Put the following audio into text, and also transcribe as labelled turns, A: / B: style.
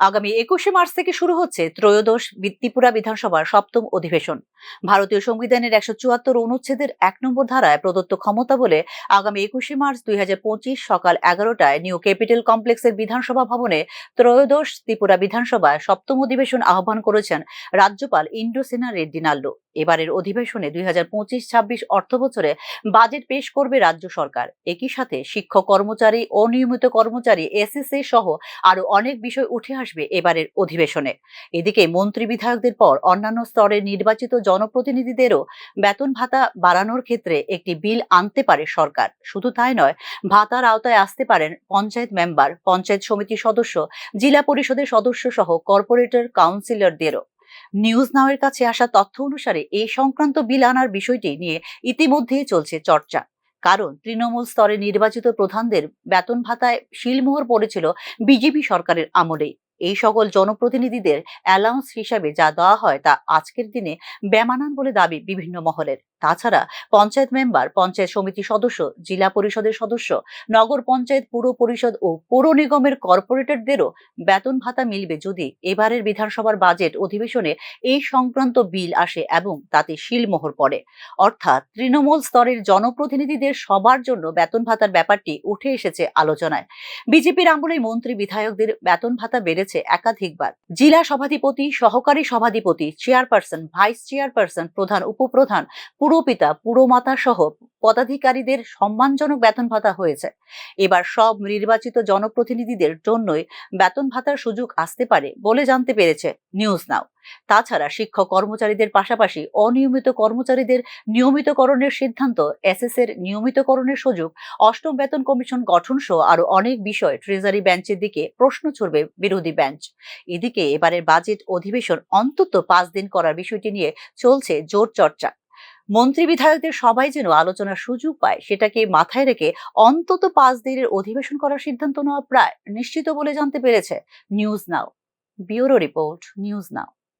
A: আগামী একুশে মার্চ থেকে শুরু হচ্ছে ত্রয়োদশ ত্রিপুরা বিধানসভার সপ্তম অধিবেশন। ভারতীয় সংবিধানের একশো চুয়াত্তর অনুচ্ছেদের এক নম্বর ধারায় প্রদত্ত ক্ষমতা বলে আগামী একুশে মার্চ দুই সকাল এগারোটায় নিউ ক্যাপিটাল কমপ্লেক্সের বিধানসভা ভবনে ত্রয়োদশ ত্রিপুরা বিধানসভায় সপ্তম অধিবেশন আহ্বান করেছেন রাজ্যপাল ইন্দ্রসেনা রেড্ডি নাল্লু। এবারের অধিবেশনে দুই হাজার পঁচিশ ছাব্বিশ অর্থ বছরে বাজেট পেশ করবে রাজ্য সরকার। একই সাথে শিক্ষক কর্মচারী, অনিয়মিত কর্মচারী এসএসএ সহ আরও অনেক বিষয় উঠে আসবে এবারের অধিবেশনে। এদিকে মন্ত্রী বিধায়কদের পর অন্যান্য স্তরের নির্বাচিত জনপ্রতিনিধিদেরও বেতন ভাতা বাড়ানোর ক্ষেত্রে একটি বিল আনতে পারে সরকার। শুধু তাই নয়, ভাতার আওতায় আসতে পারেন পঞ্চায়েত মেম্বার, পঞ্চায়েত সমিতির সদস্য, জেলা পরিষদের সদস্য সহ কর্পোরেটর কাউন্সিলরদেরও। নিউজ নাওয়ের কাছে আসা তথ্য অনুসারে এই সংক্রান্ত বিল আনার বিষয়টি নিয়ে ইতিমধ্যেই চলছে চর্চা। কারণ তৃণমূল স্তরে নির্বাচিত প্রধানদের বেতন ভাতায় শিলমোহর পড়েছিল বিজেপি সরকারের আমলেই। এই সকল জনপ্রতিনিধিদের অ্যালাউন্স হিসাবে যা দেওয়া হয় তা আজকের দিনে বেমানান বলে দাবি বিভিন্ন মহলের। তাছাড়া পঞ্চায়েত মেম্বার, পঞ্চায়েত সমিতি সদস্য, জেলা পরিষদের সদস্য, নগর পঞ্চায়েত, পুর পরিষদ ও পৌর নিগমের কর্পোরেটরদেরও বেতন ভাতা মিলবে যদি এবারের বিধানসভার বাজেট অধিবেশনে এই সংক্রান্ত বিল আসে এবং তাতে শিলমোহর পড়ে। অর্থাৎ তৃণমূল স্তরের জনপ্রতিনিধিদের সবার জন্য বেতন ভাতার ব্যাপারটি উঠে এসেছে আলোচনায়। বিজেপির আমলে মন্ত্রী বিধায়কদের বেতন ভাতা বেড়েছে একাধিকবার। জেলা সভাধিপতি, সহকারী সভাধিপতি, চেয়ারপারসন, ভাইস চেয়ারপারসন, প্রধান, উপপ্রধান পুরপিতা পুরমাতা সহ পদাধিকারীদের সম্মানজনক বেতন ভাতা হয়েছে। এবার সব নির্বাচিত জনপ্রতিনিধিদের জন্যই বেতন ভাতার সুযোগ আসতে পারে বলে জানতে পেরেছে নিউজ নাও। তাছাড়া শিক্ষক কর্মচারীদের পাশাপাশি অনিয়মিত কর্মচারীদের নিয়মিতকরণের সিদ্ধান্ত এসএস এর নিয়মিতকরণের সুযোগ অষ্টম বেতন কমিশন গঠন সহ আরও অনেক বিষয় ট্রেজারি বেঞ্চের দিকে প্রশ্ন ছুড়বে বিরোধী বেঞ্চ। এদিকে এবারের বাজেট অধিবেশন অন্তত পাঁচ দিন করার বিষয়টি নিয়ে চলছে জোর চর্চা। মন্ত্রী বিধায়কদের সবাই যেন আলোচনার সুযোগ পায়, সেটাকে মাথায় রেখে অন্তত পাঁচ দিনের অধিবেশন করার সিদ্ধান্ত নেওয়া প্রায় নিশ্চিত বলে জানতে পেরেছে news now, bureau report, news now.